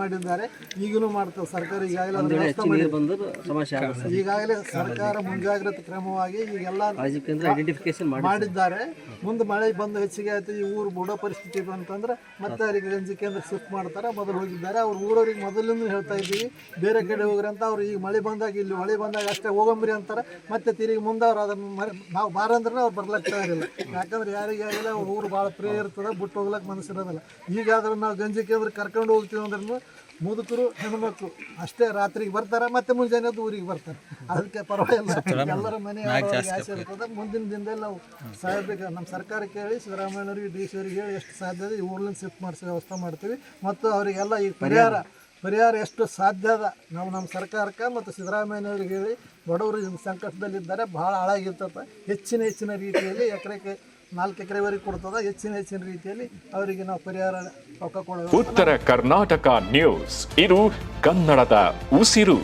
ಮಾಡಿದ್ದಾರೆ. ಈಗಲೂ ಮಾಡ್ತಾವೆ ಸರ್ಕಾರ ಈಗಾಗಲೇ ಈಗಾಗಲೇ ಸರ್ಕಾರ ಮುಂಜಾಗ್ರತೆ ಕ್ರಮವಾಗಿ ಈಗೆಲ್ಲ ಮಾಡಿದ್ದಾರೆ. ಮುಂದೆ ಮಳೆ ಬಂದು ಹೆಚ್ಚಿಗೆ ಆಯ್ತು ಈ ಊರು ಬುಡೋ ಪರಿಸ್ಥಿತಿ ಬಂತಂದ್ರೆ ಮತ್ತೆ ಅವರಿಗೆ ಗಂಜಿ ಕೇಂದ್ರ ಶಿಫ್ಟ್ ಮಾಡ್ತಾರೆ ಮೊದಲು ಹೋಗಿದ್ದಾರೆ. ಅವ್ರು ಊರವ್ರಿಗೆ ಮೊದಲಿಂದ ಹೇಳ್ತಾ ಇದ್ದೀವಿ ಬೇರೆ ಕಡೆ ಹೋಗ್ರಿ ಅಂತ ಅವ್ರು ಈಗ ಮಳೆ ಬಂದಾಗ ಇಲ್ಲಿ ಮಳೆ ಬಂದಾಗ ಅಷ್ಟೇ ಹೋಗಂಬ್ರಿ ಅಂತಾರೆ. ಮತ್ತೆ ತಿರುಗಿ ಮುಂದೆ ಅವ್ರು ಅದನ್ನು ನಾವು ಬಾರಂದ್ರೆ ಅವ್ರು ಬರ್ಲಾಗ್ತಾ ಇರಲಿಲ್ಲ ಯಾಕಂದ್ರೆ ಯಾರಿಗಾಗಲ್ಲ ಅವ್ರ ಊರು ಭಾಳ ಪ್ರಿಯ ಇರ್ತದೆ ಬಿಟ್ಟು ಹೋಗ್ಲಕ್ಕೆ ಮನಸ್ಸಿರೋದಿಲ್ಲ. ಈಗಾದ್ರೂ ನಾವು ಗಂಜಿ ಕೇಂದ್ರ ಕರ್ಕೊಂಡು ಹೋಗ್ತೀವಿ ಅಂದ್ರೂ ಮುದುಕರು ಹೆಣ್ಮಕ್ಳು ಅಷ್ಟೇ ರಾತ್ರಿಗೆ ಬರ್ತಾರೆ ಮತ್ತೆ ಮುಂಜಾನೆ ಊರಿಗೆ ಬರ್ತಾರೆ. ಅದಕ್ಕೆ ಪರವಾಗಿಲ್ಲ. ಎಲ್ಲರ ಮನೆ ಅವ್ರವ್ರಿಗೆ ಆಸೆ ಇರ್ತದೆ ಮುಂದಿನ ದಿನದಲ್ಲಿ ನಾವು ಸಾಹೇಬ್ರಿಗೆ ನಮ್ಮ ಸರ್ಕಾರಕ್ಕೆ ಹೇಳಿ ಸಿದ್ದರಾಮಯ್ಯವ್ರಿಗೆ ಡಿ ಸಿ ಅವ್ರಿಗೆ ಹೇಳಿ ಎಷ್ಟು ಸಾಧ್ಯ ಇದೆ ಈ ಊರ್ಲಿಂದ ಶಿಫ್ಟ್ ಮಾಡಿಸೋ ವ್ಯವಸ್ಥೆ ಮಾಡ್ತೀವಿ. ಮತ್ತು ಅವರಿಗೆಲ್ಲ ಈ ಪರಿಹಾರ ಪರಿಹಾರ ಎಷ್ಟು ಸಾಧ್ಯ ಅದ ನಾವು ನಮ್ಮ ಸರ್ಕಾರಕ್ಕೆ ಮತ್ತು ಸಿದ್ದರಾಮಯ್ಯನವ್ರಿಗೆ ಹೇಳಿ ಬಡವರು ಸಂಕಷ್ಟದಲ್ಲಿದ್ದಾರೆ ಸಂಕಟದಲ್ಲಿದ್ದಾರೆ ಭಾಳ ಹಾಳಾಗಿರ್ತದೆ. ಹೆಚ್ಚಿನ ಹೆಚ್ಚಿನ ರೀತಿಯಲ್ಲಿ ಎಕರೆಗೆ ನಾಲ್ಕು ಎಕರೆವರೆಗೆ ಕೊಡ್ತದೆ, ಹೆಚ್ಚಿನ ಹೆಚ್ಚಿನ ರೀತಿಯಲ್ಲಿ ಅವರಿಗೆ ನಾವು ಪರಿಹಾರ ರೊಕ್ಕ ಕೊಡೋದು. ಉತ್ತರ ಕರ್ನಾಟಕ ನ್ಯೂಸ್, ಇದು ಕನ್ನಡದ ಉಸಿರು.